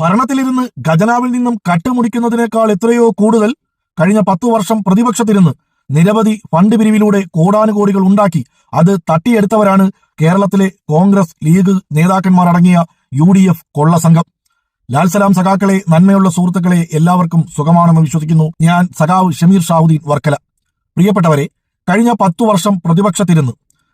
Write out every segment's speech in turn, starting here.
ഭരണത്തിലിരുന്ന് ഖജനാവിൽ നിന്നും കട്ടുമുടിക്കുന്നതിനേക്കാൾ എത്രയോ കൂടുതൽ കഴിഞ്ഞ പത്തു വർഷം പ്രതിപക്ഷത്തിരുന്ന് നിരവധി ഫണ്ട് പിരിവിലൂടെ കോടാനുകോടികൾ ഉണ്ടാക്കി. അത് തട്ടിയെടുത്തവരാണ് കേരളത്തിലെ കോൺഗ്രസ് ലീഗ് നേതാക്കന്മാർ അടങ്ങിയ യു ഡി എഫ് കൊള്ളസംഘം. സംഘം ലാൽസലാം സഖാക്കളെ നന്മയുള്ള സുഹൃത്തുക്കളെ എല്ലാവർക്കും സുഖമാണെന്ന് വിശ്വസിക്കുന്നു ഞാൻ സഖാവ് ഷമീർ ഷാഹുദ്ദീൻ വർക്കല. പ്രിയപ്പെട്ടവരെ കഴിഞ്ഞ പത്തു വർഷം പ്രതിപക്ഷത്തിരുന്ന്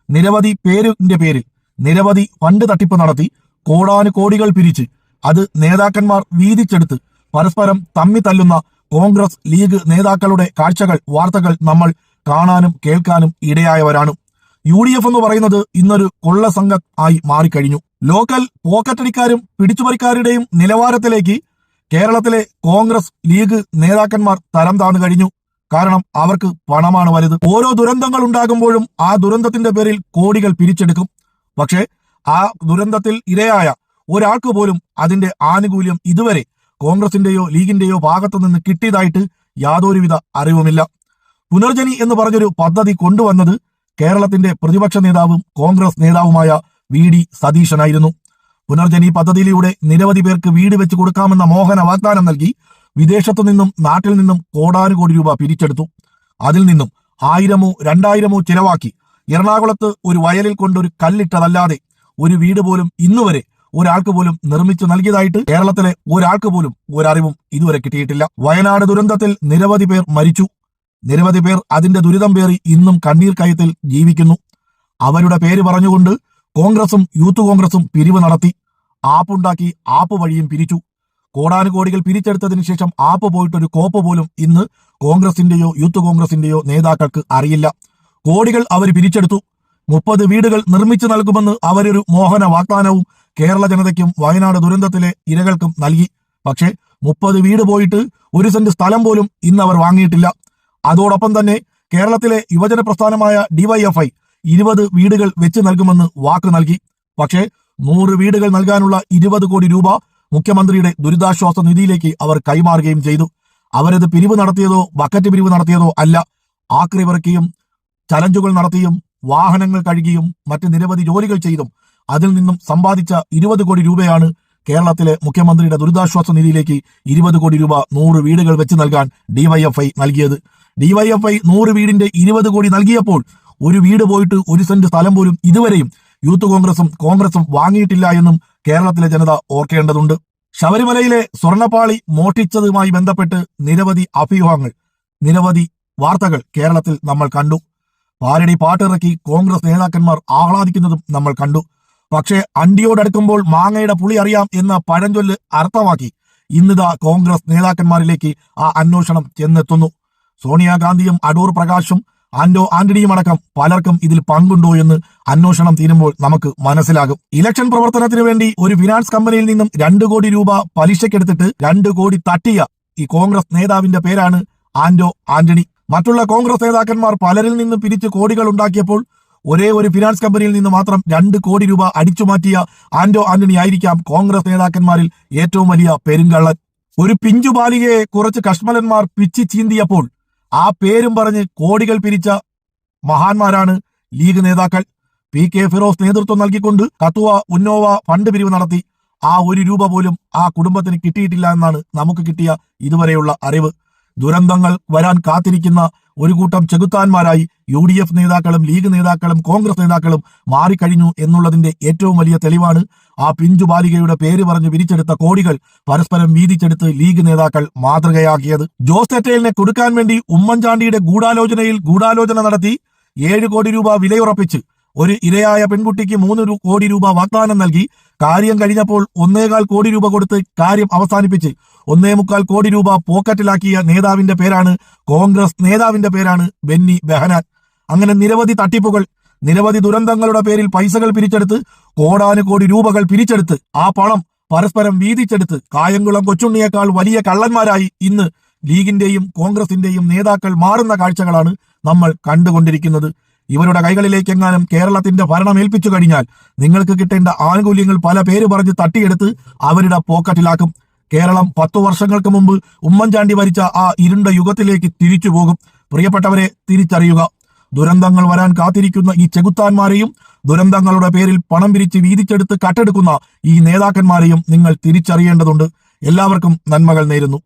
നിരവധി പേരിന്റെ പേരിൽ നിരവധി ഫണ്ട് തട്ടിപ്പ് നടത്തി കോടാനുകോടികൾ പിരിച്ച് അത് നേതാക്കന്മാർ വീതിച്ചെടുത്ത് പരസ്പരം തമ്മി തല്ലുന്ന കോൺഗ്രസ് ലീഗ് നേതാക്കളുടെ കാഴ്ചകൾ വാർത്തകൾ നമ്മൾ കാണാനും കേൾക്കാനും ഇടയായവരാണ്. യു ഡി എഫ് എന്ന് പറയുന്നത് ഇന്നൊരു കൊള്ള സംഘം ആയി മാറിക്കഴിഞ്ഞു. ലോക്കൽ പോക്കറ്റടിക്കാരും പിടിച്ചുപറിക്കാരുടെയും നിലവാരത്തിലേക്ക് കേരളത്തിലെ കോൺഗ്രസ് ലീഗ് നേതാക്കന്മാർ തരം താന്നു കഴിഞ്ഞു. കാരണം അവർക്ക് പണമാണ് വലുത്. ഓരോ ദുരന്തങ്ങൾ ഉണ്ടാകുമ്പോഴും ആ ദുരന്തത്തിന്റെ പേരിൽ കോടികൾ പിരിച്ചെടുക്കും. പക്ഷേ ആ ദുരന്തത്തിൽ ഇരയായ ഒരാൾക്ക് പോലും അതിന്റെ ആനുകൂല്യം ഇതുവരെ കോൺഗ്രസിന്റെയോ ലീഗിന്റെയോ ഭാഗത്തു നിന്ന് കിട്ടിയതായിട്ട് യാതൊരുവിധ അറിവുമില്ല. പുനർജനി എന്ന് പറഞ്ഞൊരു പദ്ധതി കൊണ്ടുവന്നത് കേരളത്തിന്റെ പ്രതിപക്ഷ നേതാവും കോൺഗ്രസ് നേതാവുമായ വി ഡി സതീശനായിരുന്നു. പുനർജനി പദ്ധതിയിലൂടെ നിരവധി പേർക്ക് വീട് വെച്ച് കൊടുക്കാമെന്ന മോഹന വാഗ്ദാനം നൽകി വിദേശത്തു നിന്നും നാട്ടിൽ നിന്നും കോടാനുകോടി രൂപ പിരിച്ചെടുത്തു. അതിൽ നിന്നും ആയിരമോ രണ്ടായിരമോ ചിലവാക്കി എറണാകുളത്ത് ഒരു വയലിൽ കൊണ്ടൊരു കല്ലിട്ടതല്ലാതെ ഒരു വീട് പോലും ഇന്നുവരെ ഒരാൾക്ക് പോലും നിർമ്മിച്ചു നൽകിയതായിട്ട് കേരളത്തിലെ ഒരാൾക്ക് പോലും ഒരറിവും ഇതുവരെ കിട്ടിയിട്ടില്ല. വയനാട് ദുരന്തത്തിൽ നിരവധി പേർ മരിച്ചു. നിരവധി പേർ അതിന്റെ ദുരിതം പേറി ഇന്നും കണ്ണീർ കയത്തിൽ ജീവിക്കുന്നു. അവരുടെ പേര് പറഞ്ഞുകൊണ്ട് കോൺഗ്രസും യൂത്ത് കോൺഗ്രസും പിരിവ് നടത്തി. ആപ്പുണ്ടാക്കി ആപ്പ് വഴിയും പിരിച്ചു. കോടാനുകോടികൾ പിരിച്ചെടുത്തതിനു ശേഷം ആപ്പ് പോയിട്ടൊരു കോപ്പ് പോലും ഇന്ന് കോൺഗ്രസിന്റെയോ യൂത്ത് കോൺഗ്രസിന്റെയോ നേതാക്കൾക്ക് അറിയില്ല. കോടികൾ അവർ പിരിച്ചെടുത്തു. മുപ്പത് വീടുകൾ നിർമ്മിച്ചു നൽകുമെന്ന് അവരൊരു മോഹന വാഗ്ദാനവും കേരള ജനതയ്ക്കും വയനാട് ദുരന്തത്തിലെ ഇരകൾക്കും നൽകി. പക്ഷേ മുപ്പത് വീട് പോയിട്ട് ഒരു സെന്റ് സ്ഥലം പോലും ഇന്ന് അവർ വാങ്ങിയിട്ടില്ല. അതോടൊപ്പം തന്നെ കേരളത്തിലെ യുവജന പ്രസ്ഥാനമായ ഡിവൈഎഫ്ഐ ഇരുപത് വീടുകൾ വെച്ച് നൽകുമെന്ന് വാക്ക് നൽകി. പക്ഷേ നൂറ് വീടുകൾ നൽകാനുള്ള ഇരുപത് കോടി രൂപ മുഖ്യമന്ത്രിയുടെ ദുരിതാശ്വാസ നിധിയിലേക്ക് അവർ കൈമാറുകയും ചെയ്തു. അവരത് പിരിവ് നടത്തിയതോ ബക്കറ്റ് പിരിവ് നടത്തിയതോ അല്ല. ആക്രി പെറുക്കിയും ചലഞ്ചുകൾ നടത്തിയും വാഹനങ്ങൾ കഴുകിയും മറ്റ് നിരവധി ജോലികൾ ചെയ്തും അതിൽ നിന്നും സമ്പാദിച്ച ഇരുപത് കോടി രൂപയാണ് കേരളത്തിലെ മുഖ്യമന്ത്രിയുടെ ദുരിതാശ്വാസ നിധിയിലേക്ക് ഇരുപത് കോടി രൂപ നൂറ് വീടുകൾ വെച്ച് നൽകാൻ ഡിവൈഎഫ്ഐ നൽകിയത്. ഡിവൈഎഫ്ഐ നൂറ് വീടിന്റെ ഇരുപത് കോടി നൽകിയപ്പോൾ ഒരു വീട് പോയിട്ട് ഒരു സെന്റ് സ്ഥലം പോലും ഇതുവരെയും യൂത്ത് കോൺഗ്രസും കോൺഗ്രസും വാങ്ങിയിട്ടില്ല എന്നും കേരളത്തിലെ ജനത ഓർക്കേണ്ടതുണ്ട്. ശബരിമലയിലെ സ്വർണപ്പാളി മോഷ്ടിച്ചതുമായി ബന്ധപ്പെട്ട് നിരവധി അഭ്യൂഹങ്ങൾ നിരവധി വാർത്തകൾ കേരളത്തിൽ നമ്മൾ കണ്ടു. പാരടി പാട്ടിറക്കി കോൺഗ്രസ് നേതാക്കന്മാർ ആഹ്ലാദിക്കുന്നതും നമ്മൾ കണ്ടു. പക്ഷേ അണ്ടിയോടടുക്കുമ്പോൾ മാങ്ങയുടെ പുളി അറിയാം എന്ന പഴഞ്ചൊല്ല് അർത്ഥമാക്കി. ഇന്നിതാ കോൺഗ്രസ് നേതാക്കന്മാരിലേക്ക് ആ അന്വേഷണം ചെന്നെത്തുന്നു. സോണിയാഗാന്ധിയും അടൂർ പ്രകാശും ആന്റോ ആന്റണിയും അടക്കം പലർക്കും ഇതിൽ പങ്കുണ്ടോ എന്ന് അന്വേഷണം തീരുമ്പോൾ നമുക്ക് മനസ്സിലാകും. ഇലക്ഷൻ പ്രവർത്തനത്തിന് വേണ്ടി ഒരു ഫിനാൻസ് കമ്പനിയിൽ നിന്നും രണ്ട് കോടി രൂപ പലിശക്കെടുത്തിട്ട് രണ്ട് കോടി തട്ടിയ ഈ കോൺഗ്രസ് നേതാവിന്റെ പേരാണ് ആന്റോ ആന്റണി. മറ്റുള്ള കോൺഗ്രസ് നേതാക്കന്മാർ പലരിൽ നിന്നും പിരിച്ച് കോടികൾ ഉണ്ടാക്കിയപ്പോൾ ഒരേ ഒരു ഫിനാൻസ് കമ്പനിയിൽ നിന്ന് മാത്രം രണ്ട് കോടി രൂപ അടിച്ചു മാറ്റിയ ആന്റോ ആന്റണി ആയിരിക്കാം കോൺഗ്രസ് നേതാക്കന്മാരിൽ ഏറ്റവും വലിയ പെരുങ്കള്ളൻ. ഒരു പിഞ്ചു ബാലികയെ കുറച്ച് കഷ്മലന്മാർ പിച്ചി ചീന്തിയപ്പോൾ ആ പേരും പറഞ്ഞ് കോടികൾ പിരിച്ച മഹാന്മാരാണ് ലീഗ് നേതാക്കൾ. പി കെ ഫിറോസ് നേതൃത്വം നൽകിക്കൊണ്ട് കത്തുവ ഉന്നോവ ഫണ്ട് പിരിവ് നടത്തി. ആ ഒരു രൂപ പോലും ആ കുടുംബത്തിന് കിട്ടിയിട്ടില്ല എന്നാണ് നമുക്ക് കിട്ടിയ ഇതുവരെയുള്ള അറിവ്. ദുരന്തങ്ങൾ വരാൻ കാത്തിരിക്കുന്ന ഒരു കൂട്ടം ചെകുത്താന്മാരായി യു ഡി എഫ് നേതാക്കളും ലീഗ് നേതാക്കളും കോൺഗ്രസ് നേതാക്കളും മാറിക്കഴിഞ്ഞു എന്നുള്ളതിന്റെ ഏറ്റവും വലിയ തെളിവാണ് ആ പിഞ്ചു ബാലികയുടെ പേര് പറഞ്ഞ് പിരിച്ചെടുത്ത കോടികൾ പരസ്പരം വീതിച്ചെടുത്ത് ലീഗ് നേതാക്കൾ മാതൃകയാക്കിയത്. ജോസ് തെറ്റേലിനെ കൊടുക്കാൻ വേണ്ടി ഉമ്മൻചാണ്ടിയുടെ ഗൂഢാലോചനയിൽ ഗൂഢാലോചന നടത്തി ഏഴ് കോടി രൂപ വിലയുറപ്പിച്ച് ഒരു ഇരയായ പെൺകുട്ടിക്ക് മൂന്ന് കോടി രൂപ വാഗ്ദാനം നൽകി കാര്യം കഴിഞ്ഞപ്പോൾ ഒന്നേകാൽ കോടി രൂപ കൊടുത്ത് കാര്യം അവസാനിപ്പിച്ച് ഒന്നേ മുക്കാൽ കോടി രൂപ പോക്കറ്റിലാക്കിയ നേതാവിന്റെ പേരാണ് കോൺഗ്രസ് നേതാവിന്റെ പേരാണ് ബെന്നി ബെഹനാൻ. അങ്ങനെ നിരവധി തട്ടിപ്പുകൾ നിരവധി ദുരന്തങ്ങളുടെ പേരിൽ പൈസകൾ പിരിച്ചെടുത്ത് കോടാനുകോടി രൂപകൾ പിരിച്ചെടുത്ത് ആ പണം പരസ്പരം വീതിച്ചെടുത്ത് കായംകുളം കൊച്ചുണ്ണിയേക്കാൾ വലിയ കള്ളന്മാരായി ഇന്ന് ലീഗിന്റെയും കോൺഗ്രസിന്റെയും നേതാക്കൾ മാറുന്ന കാഴ്ചകളാണ് നമ്മൾ കണ്ടുകൊണ്ടിരിക്കുന്നത്. ഇവരുടെ കൈകളിലേക്ക് എങ്ങാനും കേരളത്തിന്റെ ഭരണം ഏൽപ്പിച്ചു കഴിഞ്ഞാൽ നിങ്ങൾക്ക് കിട്ടേണ്ട ആനുകൂല്യങ്ങൾ പല പേര് പറഞ്ഞ് തട്ടിയെടുത്ത് അവരുടെ പോക്കറ്റിലാക്കും. കേരളം പത്തു വർഷങ്ങൾക്ക് മുമ്പ് ഉമ്മൻചാണ്ടി ഭരിച്ച ആ ഇരുണ്ട യുഗത്തിലേക്ക് തിരിച്ചു പോകും. പ്രിയപ്പെട്ടവരെ തിരിച്ചറിയുക. ദുരന്തങ്ങൾ വരാൻ കാത്തിരിക്കുന്ന ഈ ചെകുത്താന്മാരെയും ദുരന്തങ്ങളുടെ പേരിൽ പണം പിരിച്ച് വീതിച്ചെടുത്ത് കട്ടെടുക്കുന്ന ഈ നേതാക്കന്മാരെയും നിങ്ങൾ തിരിച്ചറിയേണ്ടതുണ്ട്. എല്ലാവർക്കും നന്മകൾ നേരുന്നു.